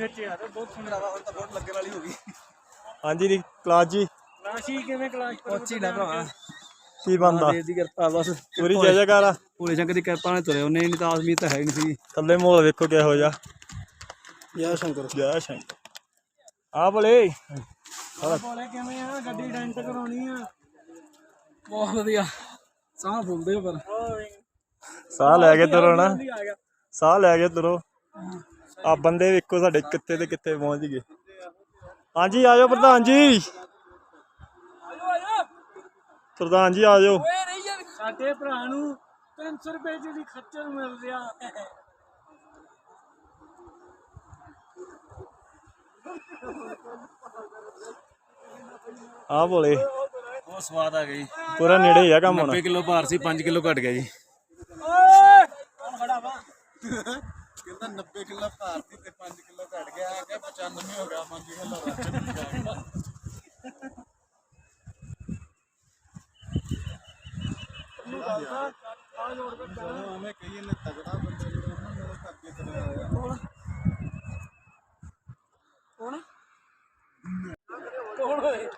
ਵਿੱਚ ਯਾਰ ਬਹੁਤ ਸੋਹਣਾ ਭਰਾਵਾ ਹੁਣ ਤਾਂ ਬਹੁਤ ਲੱਗਣ ਵਾਲੀ ਹੋ ਗਈ। ਹਾਂਜੀ ਜੀ ਕਲਾਸ ਜੀ। ਕਲਾਸ਼ੀ ਕਿਵੇਂ ਕਲਾਸ਼ ਪਹੁੰਚੀ ਨਾ ਭਰਾਵਾ ਕੀ ਬੰਦਾ? ਦੇਵ ਦੀ ਕਿਰਪਾ ਬਸ। ਪੂਰੀ ਜੈ ਜੈਕਾਰ ਆ। ਭੋਲੇ ਸ਼ੰਕਰ ਦੀ ਕਿਰਪਾ ਨਾਲ ਤੁਰੇ ਉਹਨੇ ਨਹੀਂ ਤਾਂ ਆਸਮੀ ਤਾਂ ਹੈ ਹੀ ਨਹੀਂ ਸੀ ਥੱਲੇ ਮਾਹੌਲ ਵੇਖੋ ਕਿਹੋ ਜਿਹਾ। ਜੈ ਸ਼ੰਕਰ। ਜੈ ਸ਼ੰਕਰ। ਆ ਭਲੇ। ਬੋਲੇ ਕਿਵੇਂ ਆ? ਗੱਡੀ ਰੈਂਟ ਕਰਾਉਣੀ ਆ। ਬਹੁਤ ਵਧੀਆ। ਸਾਹ ਫੁੱਲਦੇ ਪਰ। ਸਾਹ ਲੈ ਕੇ ਤੁਰੋ ਨਾ। ਸਾਹ ਲੈ ਕੇ ਤੁਰੋ। ਆ ਬੰਦੇ ਵੇਖੋ ਸਾਡੇ ਕਿੱਥੇ ਤੇ ਕਿੱਥੇ ਪਹੁੰਚ ਗਏ। ਹਾਂਜੀ ਆਜੋ ਪ੍ਰਧਾਨ ਜੀ। ਪ੍ਰਧਾਨ ਜੀ ਆਜੋ। ਸਾਡੇ ਭਰਾ ਨੂੰ 300 ਰੁਪਏ ਦੀ ਖੱਚਰ ਮਿਲ ਰਿਹਾ ਆ ਭੋਲੇ। ਬਹੁਤ ਸਵਾਦ ਆ ਗਈ। ਪੂਰਾ ਨੇੜੇ ਹੀ ਆ ਕੰਮ ਹੁਣ। 90 ਕਿਲੋ ਭਾਰ ਸੀ 5 ਕਿਲੋ ਘਟ ਗਿਆ ਜੀ। ਓਏ! ਕੌਣ ਖੜਾ ਵਾ ਕਹਿੰਦਾ 90 ਕਿਲੋ ਭਾਰ ਸੀ ਤੇ 5 ਕਿਲੋ ਘਟ ਗਿਆ। ਆ ਗਿਆ 95 ਹੋ ਗਿਆ 5 ਕਿਲੋ ਮੈਂ ਕਹੀ ਨੇ ਤਗੜਾ ਬੰਦਾ ਜਿਹੜਾ ਉਹਨਾਂ ਨਾਲ ਧੱਕੇ ਤੇ ਆਇਆ। ਕੌਣ? ਕੌਣ ਹੋਏ?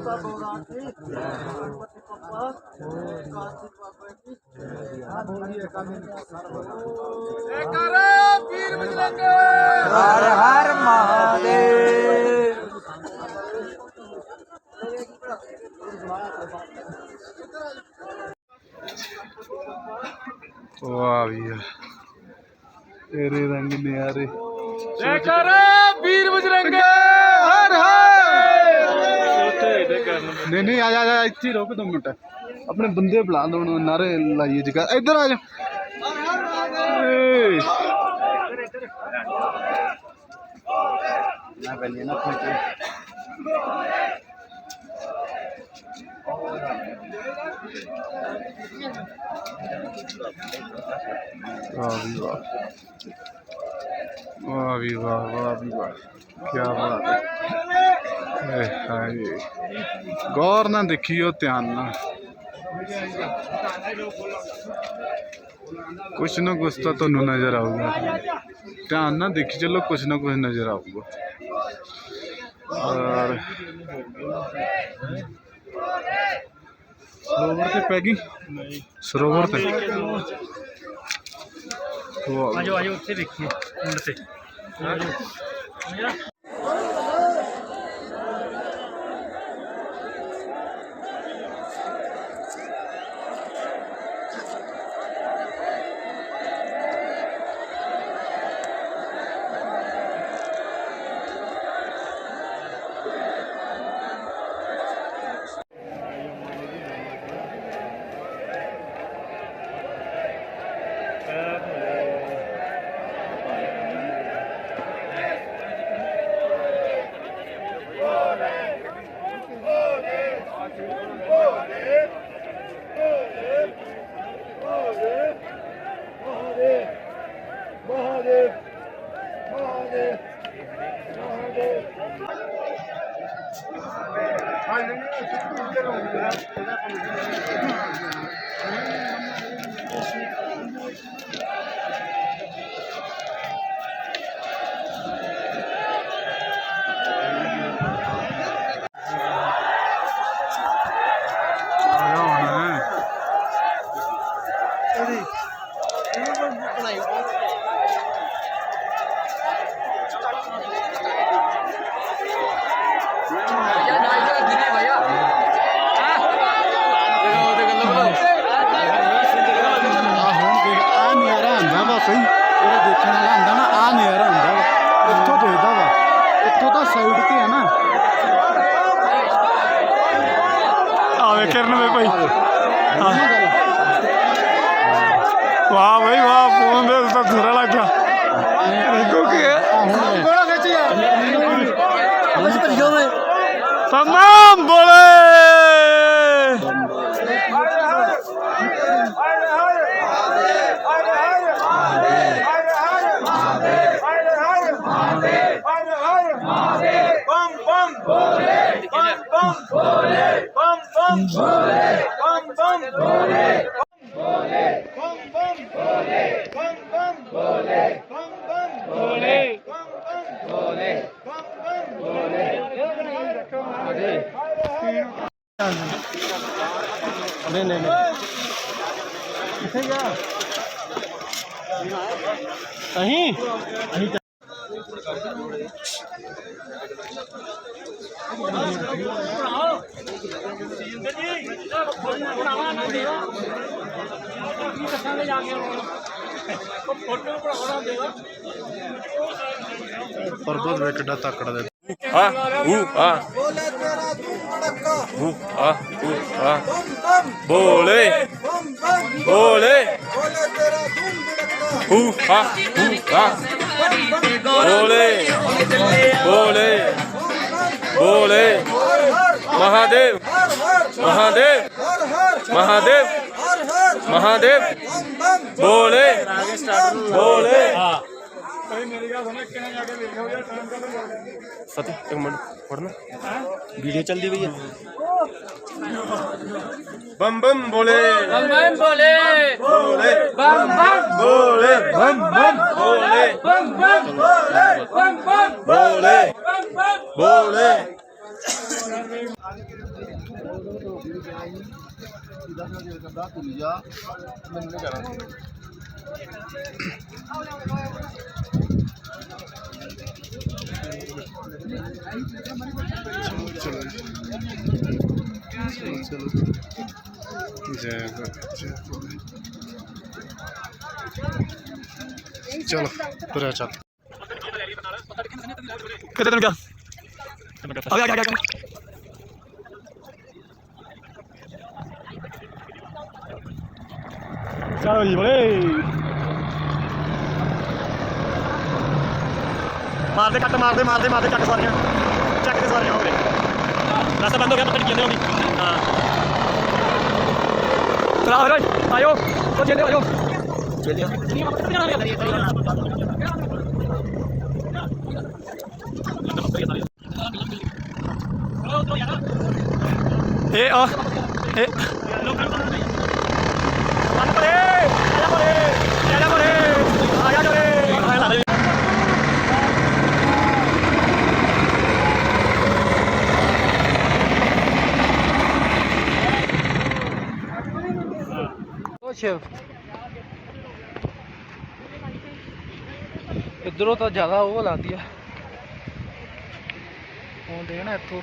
भगवान की ਅੱਛਾ ਹਰ ਹਰ ਮਹਾਦੇਵ। ਵਾਹ ਵੀ ਵਾਹ। ਤੇਰੇ ਰੰਗ ਨਿਆਰੇ। ਜੈਕਾਰ ਵੀਰ ਬਜਰੰਗ। ਹਰ ਨਹੀਂ ਨਹੀਂ ਆ ਜਾ ਆ ਜਾ ਇੱਥੇ ਰੁਕ ਦੋ ਮਿੰਟ। ਆਪਣੇ ਬੰਦੇ ਬੁਲਾ ਦੋ ਨਾਰੇ ਲਾਈਏ ਜਗਾ। ਇੱਧਰ ਆ ਜਾ। ਏ। ਨਾ ਬੈਲੀ ਨਾ ਪਹੁੰਚੇ ਵਾਹ ਵੀ ਵਾਹ। ਵਾਹ ਵੀ ਵਾਹ ਵਾਹ ਵੀ ਵਾਹ। ਕੀ ਬਾਤ ਹੈ। ਹਾਏ। ਗੌਰ ਨਾਲ ਦੇਖਿਓ ਧਿਆਨ ਨਾਲ। ਕੁਛ ਨਾ ਕੁਛ ਤਾਂ ਤੁਹਾਨੂੰ ਨਜ਼ਰ ਆਊਗਾ ਧਿਆਨ ਨਾਲ ਦੇਖੀ ਚੱਲੋ ਕੁਛ ਨਾ ਕੁਛ ਨਜ਼ਰ ਆਊਗਾ ਔਰ ਸਰੋਵਰ ਤੇ ਪੈ ਗਈ ਸਰੋਵਰ ਤੇ ਵਾਹ ਆਜੋ ਆਜੋ ਉੱਥੇ ਅਹੀਂ? ਅਹੀਂ ਪਰਬਤ ਵੇ ਕਿੱਡਾ ਤੱਕੜਾ ਦੇ ਆ ਊ ਆ ਬੋਲੇ ਤੇਰਾ ਤੂੰ ਬੜਕਾ ਊ ਆ ਊ ਆ ਬੋਲੇ। ਬਮ ਬਮ ਬੋਲੇ ਬੋਲੇ ਤੇਰਾ ਤੂੰ ਬੜਕਾ ਊ ਆ ਊ ਆ ਬੋਲੇ ਬੋਲੇ ਬੋਲੇ ਬਮ ਬਮ ਬੋਲੇ ਬੋਲੇ ਸਤੀ ਇੱਕ ਮਿੰਟ ਫੜਨਾ। ਵੀਡੀਓ ਚੱਲਦੀ ਪਈ ਹੈ। ਬੰਮ ਬੰਮ ਬੋਲੇ। ਬੰਮ ਬੋਲੇ। ਬੋਲੇ। ਬੰਮ ਬੰਮ ਬੋਲੇ। ਬੰਮ ਬੰਮ ਬੋਲੇ। ਬੰਮ ਬੰਮ ਬੰਮ ਬੰਮ ਬੋਲੇ। ਬੰਮ ਬੰਮ ਬੋਲੇ ਜੈ ਗੁਰੂ, ਜੈ ਗੁਰੂ। ਚਲੋ ਤੁਰਿਆ ਚੱਲ ਕਿੱਥੇ ਤੈਨੂੰ ਗਿਆ ਆ ਗਿਆ ਆ ਗਿਆ ਚਲੋ ਜੀ ਬੋਲੇ ਮਾਰਦੇ ਕੱਟ ਮਾਰਦੇ ਮਾਰਦੇ ਮਾਰਦੇ ਚੱਕ ਸਾਰੀਆਂ। ਚੱਕ ਦੇ ਸਾਰੀਆਂ ਹੋ ਗਏ। ਰਸਤਾ ਬੰਦ ਹੋ ਗਿਆ ਪਤਾ ਨਹੀਂ ਕਿੰਨੇ ਹੋ ਗਈ ਹਾਂ। ਚਲਾ ਫਿਰ ਆਇਓ। ਉਹ ਚੱਲੇ ਆਇਓ। ਚੱਲੇ ਇਹ ਆ ਇਹ ਬੰਦ ਪਰੇ ਆਜਾ ਪਰੇ ਆਜਾ ਪਰੇ ਆਜਾ ਜਰੇ ਆਇਆ ਲਾ ਦੇ ਕੁਛ ਇਧਰੋਂ ਤਾਂ ਜ਼ਿਆਦਾ ਉਹ ਲਾਦੀ ਆ। ਹੁਣ ਦੇ ਨਾ ਇੱਥੋਂ।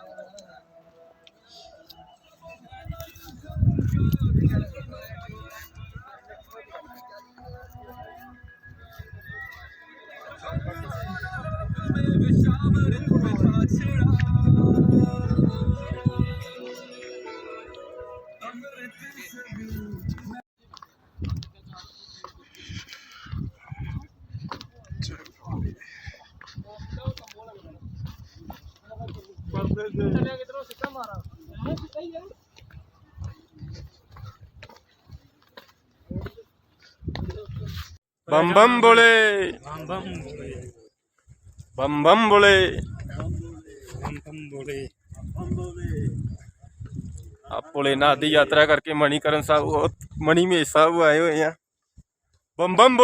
ਬੰਮ ਬੰਮ ਬੋਲੇ। ਬੰਮ ਬੰਮ ਬੋਲੇ। ਆ ਭੋਲੇਨਾਥ ਦੀ ਯਾਤਰਾ ਕਰਕੇ ਮਣੀਕਰਨ ਸਾਹਿਬ, ਉਹ ਮਣੀ ਮਹੇਸ਼ ਸਾਹਿਬ ਆਏ ਹੋਏ ਆ। ਬੰਮ ਬੰਮ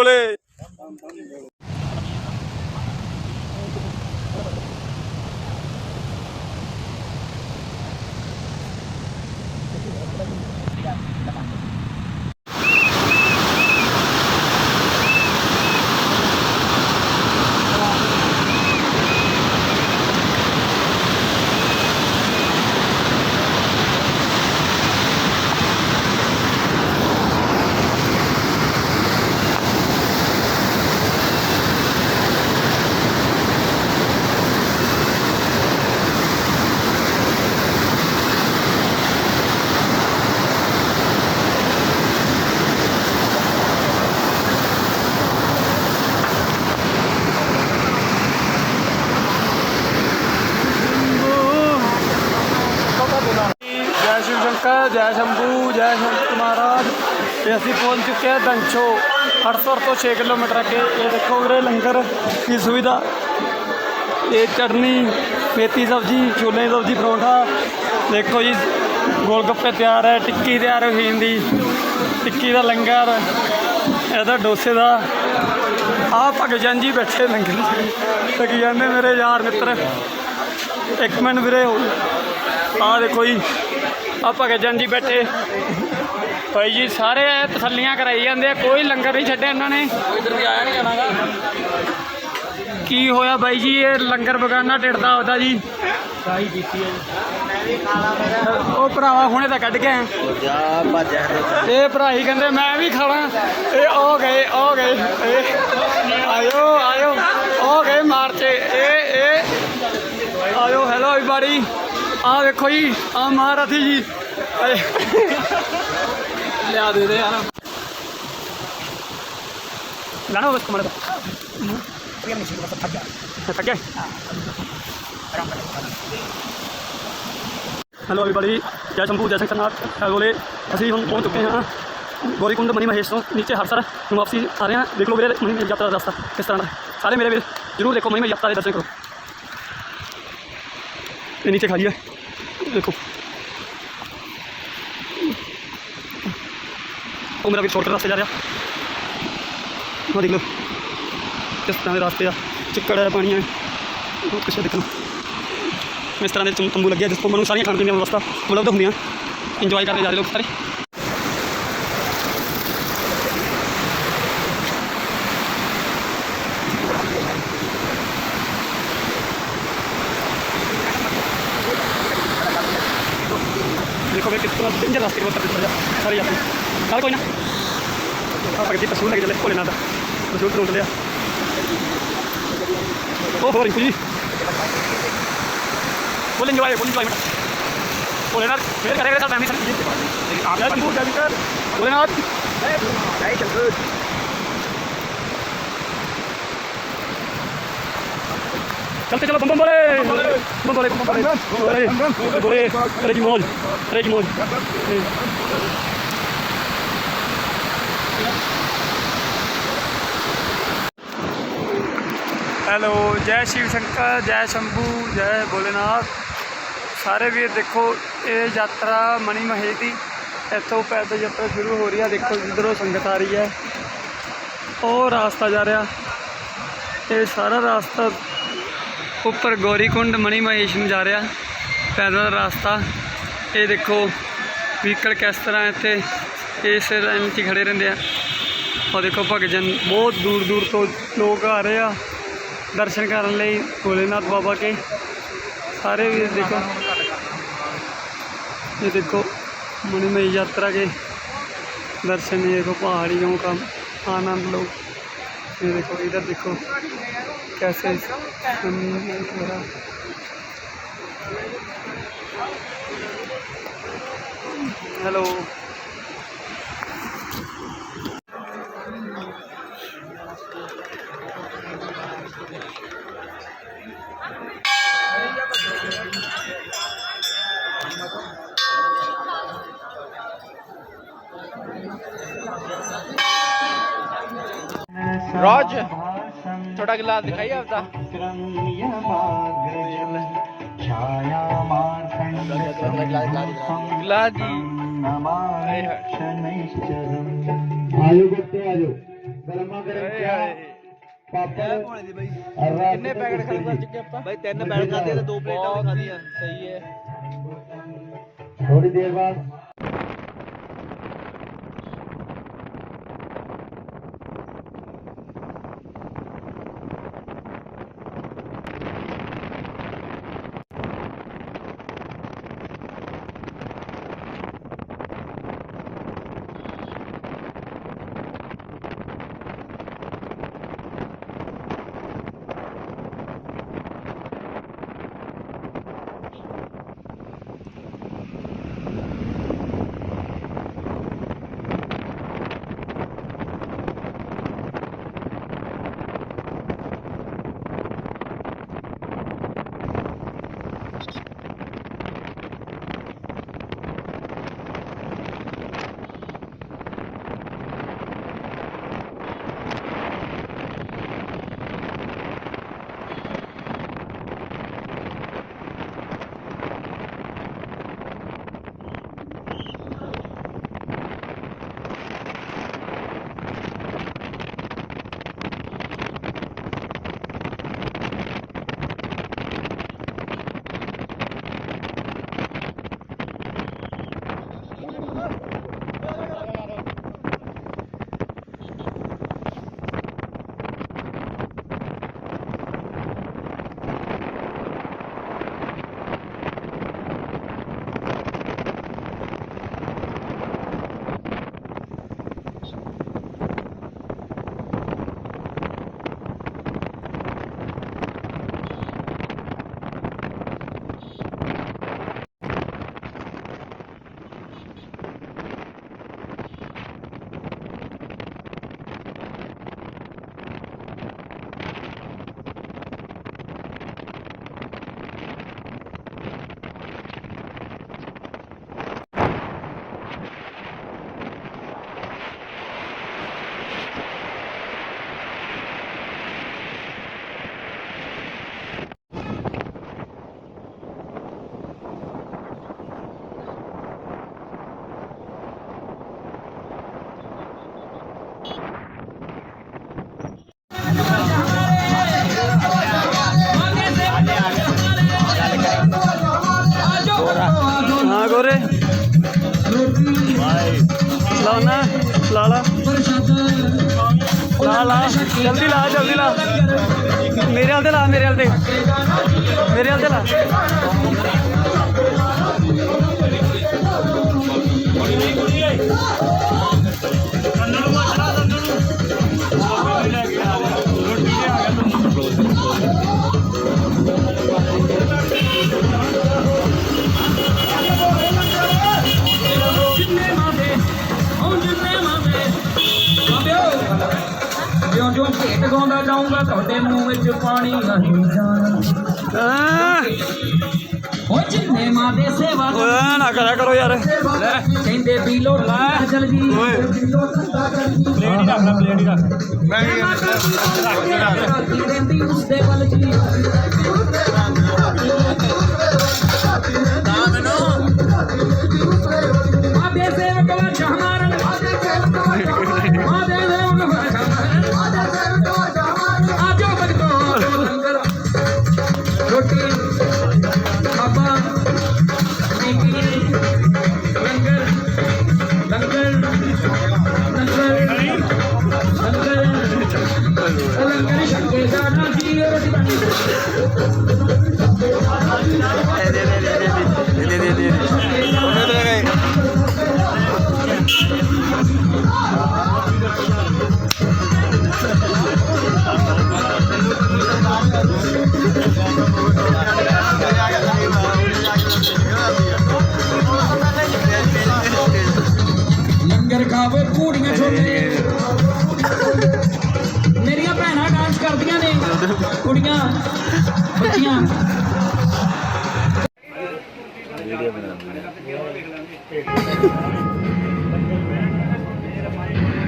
ਜੈ ਸ਼ੰਭੂ, ਜੈ ਸ਼ੰਕਰ ਮਹਾਰਾਜ। ਤੇ ਅਸੀਂ ਪਹੁੰਚ ਚੁੱਕੇ ਹਾਂ ਦੰਚੋ 800 ਤੋਂ 6 ਕਿਲੋਮੀਟਰ ਅੱਗੇ। ਇਹ ਦੇਖੋ ਵੀਰੇ, ਲੰਗਰ ਦੀ ਸੁਵਿਧਾ। ਇਹ ਚਟਨੀ, ਮੇਥੀ ਸਬਜ਼ੀ, ਛੋਲੇ ਦੀ ਸਬਜ਼ੀ, ਪਰੌਂਠਾ। ਦੇਖੋ ਜੀ ਗੋਲ ਗੱਪੇ ਤਿਆਰ ਹੈ, ਟਿੱਕੀ ਤਿਆਰ ਹੋਈ ਦੀ। ਟਿੱਕੀ ਦਾ ਲੰਗਰ, ਇਹਦਾ ਡੋਸੇ ਦਾ। ਆਹ ਭਗਜਨ ਜੀ ਬੈਠੇ ਲੰਗਰ ਲੱਗੀ ਜਾਂਦੇ ਮੇਰੇ ਯਾਰ ਮਿੱਤਰ, ਇੱਕ ਮਿੰਟ ਵੀਰੇ, ਆਹ ਦੇਖੋ ਜੀ। ਆਹ ਭਗਜਨ ਜੀ ਬੈਠੇ। ਭਾਈ ਜੀ ਸਾਰੇ ਤਸੱਲੀਆਂ ਕਰਾਈ ਜਾਂਦੇ ਆ ਕੋਈ ਲੰਗਰ ਨਹੀਂ ਛੱਡਿਆ ਇਹਨਾਂ ਨੇ। ਕੀ ਹੋਇਆ ਬਾਈ ਜੀ ਇਹ ਲੰਗਰ ਬਗਾਨਾ ਟਿੜਦਾ ਹੁੰਦਾ ਜੀ। ਉਹ ਭਰਾਵਾ ਹੁਣੇ ਤਾਂ ਕੱਢ ਕੇ ਆਇਆ। ਇਹ ਭਰਾ ਹੀ ਕਹਿੰਦੇ ਮੈਂ ਵੀ ਖਾਣਾ ਇਹ ਹੋ ਗਏ ਹੋ ਗਏ ਆਇਓ ਆਇਓ। ਹੋ ਗਏ ਮਾਰਚੇ ਇਹ ਇਹ। ਆਇਓ ਹੈਲੋ ਐਵਰੀਬਾਡੀ ਆ ਵੇਖੋ ਜੀ ਆ ਮਹਾਰਥੀ ਜੀ। ਲਿਆ ਦੇ ਦੇ ਯਾਰ। ਲਾਣਾ ਬਸ ਕਮਲ ਥੱਕ ਗਿਆ ਹੈਲੋ ਐਵਰੀਬਾਡੀ ਜੈ ਸ਼ੰਭੂ ਜੈ ਸ਼ੰਕਰਨਾਥ ਹੈਲੋਲੇ ਅਸੀਂ ਹੁਣ ਪਹੁੰਚ ਚੁੱਕੇ ਹਾਂ ਗੋਰੀਕੁੰਡ ਮਨੀ ਮਹੇਸ਼ ਤੋਂ ਨੀਚੇ ਹਰਸਰ ਨੂੰ ਵਾਪਸੀ ਆ ਰਹੇ ਹਾਂ। ਦੇਖ ਲਓ ਵੀਰੇ ਮਨੀ ਮਹੇਸ਼ ਯਾਤਰਾ ਦਾ ਰਸਤਾ ਕਿਸ ਤਰ੍ਹਾਂ ਦਾ। ਸਾਰੇ ਮੇਰੇ ਵੀਰ ਜਰੂਰ ਦੇਖੋ ਮਨੀ ਮਹੇਸ਼ ਯਾਤਰਾ ਦੇ ਦਰਸ਼ਨ ਕਰੋ। ਇਹ ਨੀਚੇ ਖਾਲੀ ਹੈ। ਦੇਖੋ। ਉਹ ਮੇਰਾ ਵੀ ਛੋਟੇ ਰਸਤੇ ਜਾ ਰਿਹਾ। ਉਹ ਦੇਖ ਲਓ। ਕਿਸ ਤਰ੍ਹਾਂ ਦੇ ਰਸਤੇ ਆ। ਚਿੱਕੜ ਹੈ ਪਾਣੀ ਹੈ ਬਹੁਤ ਕੁਛ ਦੇਖਣਾ ਇਸ ਤਰ੍ਹਾਂ ਦੇ ਤੰਬੂ ਲੱਗਿਆ ਜਿਸ ਤੋਂ ਮੈਨੂੰ ਸਾਰੀਆਂ ਖਾਣ ਪੀਣ ਦੀਆਂ ਵਿਵਸਥਾ ਉਪਲਬਧ ਹੁੰਦੀਆਂ। ਇੰਜੋਏ ਕਰਦੇ ਜਾ ਰਹੇ ਲੋਕ ਸਾਰੇ। ਦੇਖੋ ਵੀ ਕਿਸ ਤਰ੍ਹਾਂ ਡੇਂਜਰ ਰਸਤੇ ਕੋਲ ਤੱਕ ਸਾਰੇ ਯਾਤਰੀ ਚਲ ਕੋਈ ਨਾ। ना हाँ पकड़ दी तस्वीर लगे चले भोले नाथ तस्वीर तो लिया ओ हो रिंकू जी बोल एंजॉय बोल एंजॉय भोलेनाथ फिर करेगा साथ फैमिली आप यार पंकु जयकर भोलेनाथ जय शंकर चलते चलो बम बम बोले बम बोले बम बोले बोले बोले अरे की मौज अरे की मौज ਹੈਲੋ, ਜੈ ਸ਼ਿਵ ਸ਼ੰਕਰ, ਜੈ ਸ਼ੰਭੂ, ਜੈ ਭੋਲੇਨਾਥ। ਸਾਰੇ ਵੀਰ ਦੇਖੋ, ਇਹ ਯਾਤਰਾ ਮਣੀ ਮਹੇਸ਼ ਦੀ। ਇੱਥੋਂ ਪੈਦਲ ਯਾਤਰਾ ਸ਼ੁਰੂ ਹੋ ਰਹੀ ਹੈ ਦੇਖੋ ਜਿੱਧਰੋਂ ਸੰਗਤ ਆ ਰਹੀ ਹੈ। ਉਹ ਰਾਸਤਾ ਜਾ ਰਿਹਾ। ਇਹ ਸਾਰਾ ਰਾਸਤਾ ਉੱਪਰ ਗੌਰੀਕੁੰਡ ਮਣੀ ਮਹੇਸ਼ ਨੂੰ ਜਾ ਰਿਹਾ। ਪੈਦਲ ਰਾਸਤਾ। ਇਹ ਦੇਖੋ, ਵਹੀਕਲ ਕਿਸ ਤਰ੍ਹਾਂ ਇੱਥੇ। ਇਸ ਲਾਈਨ 'ਚ ਖੜੇ ਰਹਿੰਦੇ ਆ। ਉਹ ਦੇਖੋ ਭਗਜਨ, ਬਹੁਤ ਦੂਰ ਦੂਰ ਤੋਂ ਲੋਕ ਆ ਰਹੇ ਆ। ਦਰਸ਼ਨ ਕਰਨ ਲਈ ਭੋਲੇਨਾਥ ਬਾਬਾ ਕੇ ਸਾਰੇ ਵੀ ਦੇਖੋ ये देखो मणिमय यात्रा के दर्शन ये देखो पहाड़ियों का आनंद लो ये देखो इधर देखो कैसे ਰਾਜ ਥੋੜਾ ਗਲਾਸ ਦਿਖਾਈ ਆਪਦਾ। ਗਲਾਸ ਜੀ। ਆਜੋ ਬੱਤੇ ਆਜੋ। ਗਰਮਾ ਗਰਮ ਚਾਹ ਪਾਪਾ ਭੋਲੇ ਦੀ ਬਾਈ। ਕਿੰਨੇ ਪੈਕਟ ਖਰੀਦ ਚੁੱਕੇ ਆਪਾਂ? ਬਾਈ ਤਿੰਨ ਪੈਕਟ ਖਾਦੇ ਤੇ ਦੋ ਪਲੇਟਾਂ ਖਾਦੀਆਂ ਸਹੀ ਹੈ। ਥੋੜੀ ਦੇਰ ਬਾਅਦ ਪਾਣੀ ਆਈ ਜਾਣਾ। ਹਾਂ ਓ ਜਿੰਨੇ ਮਾਂ ਦੇ ਸੇਵਾ ਓਏ ਨਾ ਕਰਿਆ ਕਰੋ ਯਾਰ। ਕਹਿੰਦੇ ਵੀ ਲੋ। ਲਾ ਜਲ ਜੀ ਪਲੇਟ ਹੀ ਰੱਖਣਾ ਪਲੇਟ ਹੀ ਰੱਖ। ਰਹਿੰਦੀ ਉਸ ਦੇ ਵੱਲ ਜੀ। ਆਦੇ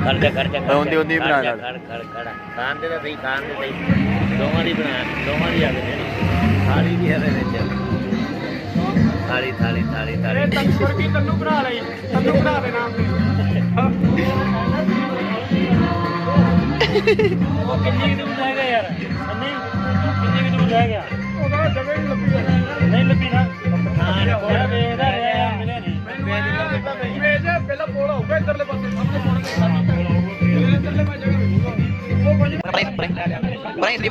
ਖਰਚਾ ਖਰਚਾ ਉਹਦੀ ਉਹਦੀ ਬਣਾ ਲੈ। ਖੜ ਖੜ ਖੜ। ਖਾਣ ਦੇ ਤਾਂ ਸਹੀ ਖਾਣ ਦੇ ਸਹੀ। ਦੋਵਾਂ ਦੀ ਬਣਾ ਦੋਵਾਂ ਦੀ ਆਵੇ ਜਿਹੜੀ ਥਾਲੀ ਵੀ ਆਵੇ ਵਿੱਚ। ਥਾਲੀ ਥਾਲੀ ਥਾਲੀ ਥਾਲੀ। ਤੰਦੂਰ ਕੀ ਤੰਦੂ ਬਣਾ ਲਈ। ਤੰਦੂ ਬਣਾ ਦੇ ਨਾਮ ਉਹ ਕਿੰਨੀ ਕੁ ਦੂਰ ਰਹਿ ਗਿਆ ਯਾਰ? ਸੰਨੀ ਕਿੰਨੀ ਕੁ ਦੂਰ ਰਹਿ ਗਿਆ ਉਹਦਾ ਜਗ੍ਹਾ ਹੀ ਲੱਭੀ ਹੈ ਨਹੀਂ ਲੱਭੀ ਨਾ। ਹਾਂ ਕੋਈ ਵੇਖਦਾ ਉਹ ਪੰਜ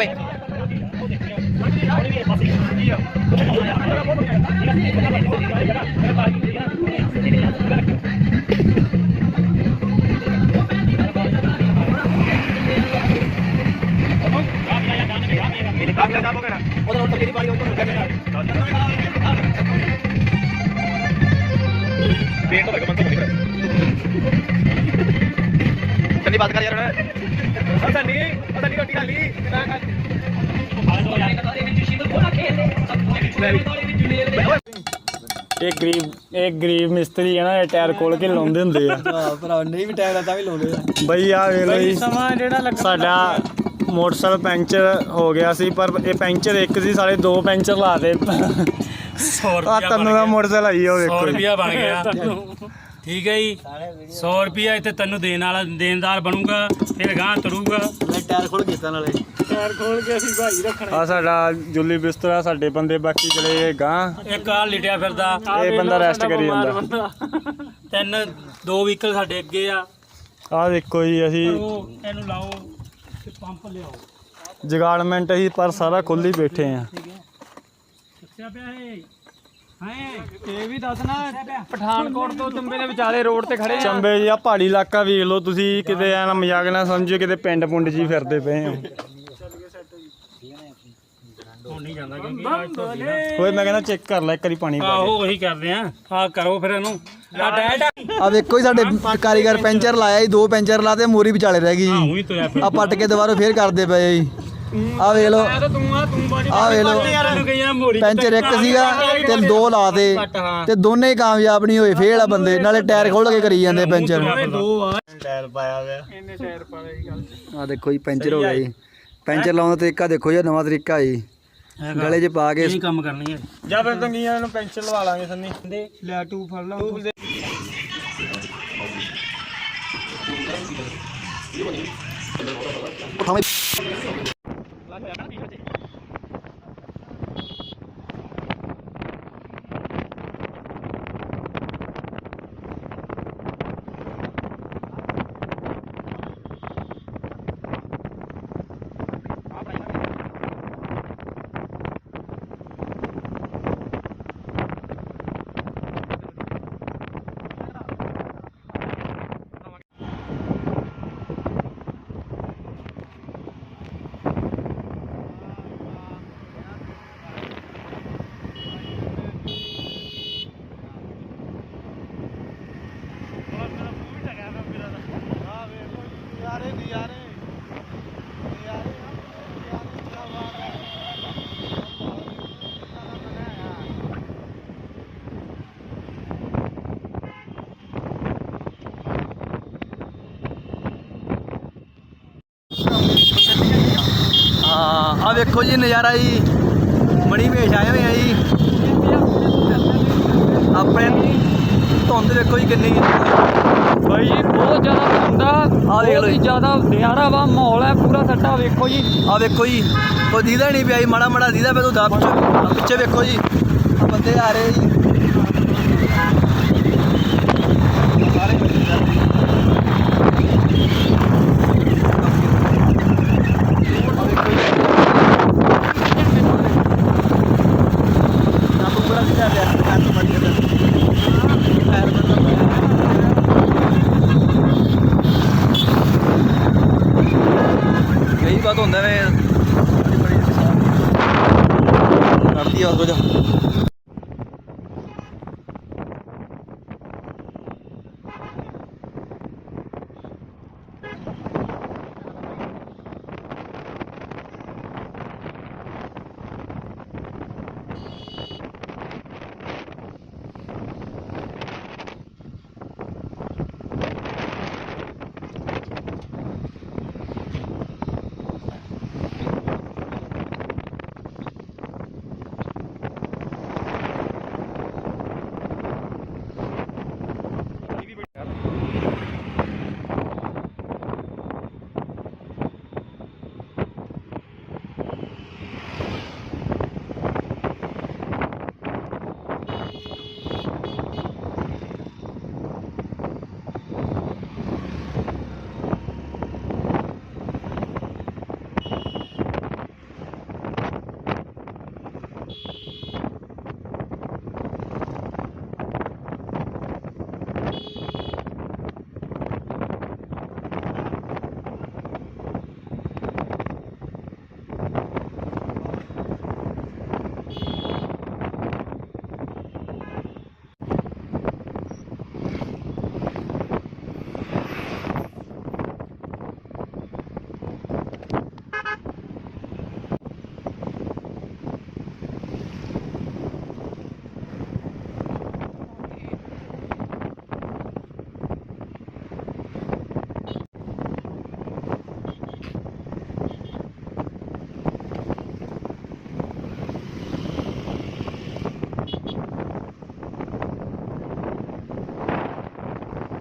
ਇਹ ਗਰੀਬ ਇਹ ਗਰੀਬ ਮਿਸਤਰੀ ਹੈ ਨਾ ਇਹ ਟਾਇਰ ਖੋਲ ਕੇ ਲਾਉਂਦੇ ਹੁੰਦੇ ਆ। ਭਰਾ ਨਹੀਂ ਵੀ ਟਾਇਰ ਤਾਂ ਵੀ ਲਾਉਂਦੇ ਆ। ਬਈ ਆ ਵੇਖ ਲਓ ਜੀ। ਸਮਾਂ ਜਿਹੜਾ ਲੱਗ ਸਾਡਾ ਮੋਟਰਸਾਈਕਲ ਪੈਂਚਰ ਹੋ ਗਿਆ ਸੀ ਪਰ ਇਹ ਪੈਂਚਰ ਇੱਕ ਸੀ ਸਾਡੇ ਦੋ ਪੈਂਚਰ ਲਾਤੇ 100 ਆ ਤੈਨੂੰ ਦਾ ਮੋਟਰਸਾਈਕਲ ਆਈ ਉਹ 100 ਵੇਖੋ ਜੀ। ਰੁਪਿਆ ਬਣ ਗਿਆ। ਠੀਕ ਹੈ ਜੀ? 100 ਰੁਪਿਆ ਇੱਥੇ ਤੈਨੂੰ ਦੇਣ ਵਾਲਾ ਦੇਣਦਾਰ ਬਣੂਗਾ ਫਿਰ ਗਾਂ ਤਰੂਗਾ। ਟਾਇਰ ਖੋਲ ਕੀਤਾ ਨਾਲੇ। ਟਾਇਰ ਖੋਲ ਕੇ ਅਸੀਂ ਭਾਈ ਰੱਖਣਾ। ਆ ਸਾਡਾ ਜੁੱਲੀ ਬਿਸਤਰਾ ਸਾਡੇ ਬੰਦੇ ਬਾਕੀ ਚਲੇ ਗਏ ਗਾਂ ਇੱਕ ਆ ਲਿਟਿਆ ਫਿਰਦਾ। ਇਹ ਬੰਦਾ ਰੈਸਟ ਕਰੀ ਜਾਂਦਾ। ਤਿੰਨ ਦੋ ਵਹੀਕਲ ਸਾਡੇ ਅੱਗੇ ਆ। ਆ ਦੇਖੋ ਜੀ ਅਸੀਂ ਇਹਨੂੰ ਲਾਓ ਤੇ ਪੰਪ ਲਿਆਓ। ਜਗਾੜਮੈਂਟ ਅਸੀਂ ਪਰ ਸਾਰਾ ਖੁੱਲ ਹੀ ਬੈਠੇ ਆ। ਦੱਸਿਆ ਪਿਆ ਇਹ? ਹੈ ਇਹ ਵੀ ਦੱਸ ਨਾ ਪਠਾਨਕੋਟ ਤੋਂ ਚੰਬੇ ਦੇ ਵਿਚਾਲੇ ਰੋਡ ਤੇ ਖੜੇ ਆ। ਚੰਬੇ ਜੀ ਆ ਪਹਾੜੀ ਇਲਾਕਾ ਵੇਖ ਲਓ ਤੁਸੀਂ ਕਿਤੇ ਐ ਨਾ ਮਜ਼ਾਕ ਨਾ ਸਮਝੋ ਕਿਤੇ ਪਿੰਡ ਪੁੰਡ ਜੀ ਫਿਰਦੇ ਪਏ ਹੋ। ਹੁਣ ਨਹੀਂ ਜਾਂਦਾ ਕਿਉਂਕਿ ਅੱਜ ਤੋਂ ਅਸੀਂ ਨਾ- ਓਏ ਮੈਂ ਕਹਿੰਦਾ ਚੈੱਕ ਕਰ ਲੈ ਇੱਕ ਵਾਰੀ ਪਾਣੀ ਪਾ ਆਹੋ ਉਹੀ ਕਰਦੇ ਆ। ਆ ਕਰੋ ਫਿਰ ਇਹਨੂੰ। ਆ ਡੈਡ ਆ ਆ ਵੇਖੋ ਜੀ ਸਾਡੇ ਕਾਰੀਗਰ ਪੈਂਚਰ ਲਾਇਆ ਜੀ ਦੋ ਪੈਂਚਰ ਲਾਤੇ ਮੋਰੀ ਵਿਚਾਲੇ ਰਹਿ ਗਈ ਉਹੀ ਫਿਰ। ਆ ਪੱਟ ਕੇ ਦੁਬਾਰਾ ਫੇਰ ਕਰਦੇ ਪਏ ਜੀ। ਆ ਵੇਖ ਲਓ। ਤੂੰ ਆ ਤੂੰ ਬਾਣੀ ਆ ਵੇਖ ਲਓ। ਪੈਂਚਰ ਇੱਕ ਸੀਗਾ ਤੇ ਦੋ ਲਾਤੇ ਤੇ। ਦੋਨੇ ਕਾਮਯਾਬ ਨਹੀਂ ਹੋਏ ਫੇਲ ਆ ਬੰਦੇ। ਨਾਲੇ ਟਾਇਰ ਖੋਲ ਕੇ ਕਰੀ ਜਾਂਦੇ ਪੈਂਚਰ। ਟਾਇਰ ਪਾਇਆ ਹੋਇਆ। ਇੰਨੇ ਟਾਇਰ ਪਾ ਲਈ ਗੱਲ। ਆ ਦੇਖੋ ਜੀ ਪੈਂਚਰ ਹੋ ਗਿਆ ਜੀ। ਪੈਂਚਰ ਲਾਉਣ ਦਾ ਤਰੀਕਾ ਦੇਖੋ ਜੀ ਨਵਾਂ ਤਰੀਕਾ ਜੀ। ਗਲੇ 'ਚ ਪਾ ਕੇ ਇਹ ਕੰਮ ਕਰਨੀ ਹੈ। ਜਾਂ ਫਿਰ ਤੰਗੀਆਂ ਨੂੰ ਪੈਂਚਰ ਲਵਾ ਲਾਂਗੇ ਸੰਨੀ। ਲੈ ਟੂ ਫੜ ਲਾ ਆ ਵੇਖੋ ਜੀ ਨਜ਼ਾਰਾ ਜੀ। ਮਣੀ ਵੇਸ਼ ਆਏ ਹੋਏ ਆ ਜੀ। ਆਪਣੇ ਧੁੰਦ ਵੇਖੋ ਜੀ ਕਿੰਨੀ ਬਾਈ ਜੀ ਬਹੁਤ ਜ਼ਿਆਦਾ ਹੁੰਦਾ ਆਹ ਦੇਖ ਲਓ। ਜ਼ਿਆਦਾ ਨਿਆਰਾ ਵਾ ਮਾਹੌਲ ਹੈ ਪੂਰਾ ਸੱਟਾ ਵੇਖੋ ਜੀ। ਆ ਵੇਖੋ ਜੀ ਕੋਈ ਦੀਦਾ ਨਹੀਂ ਪਿਆ ਜੀ ਮਾੜਾ ਮਾੜਾ ਦੀਦਾ ਪਿਆ ਤੂੰ ਦਾ ਪਿੱਛੇ ਵੇਖੋ ਜੀ। ਆ ਬੰਦੇ ਆ ਰਹੇ ਜੀ।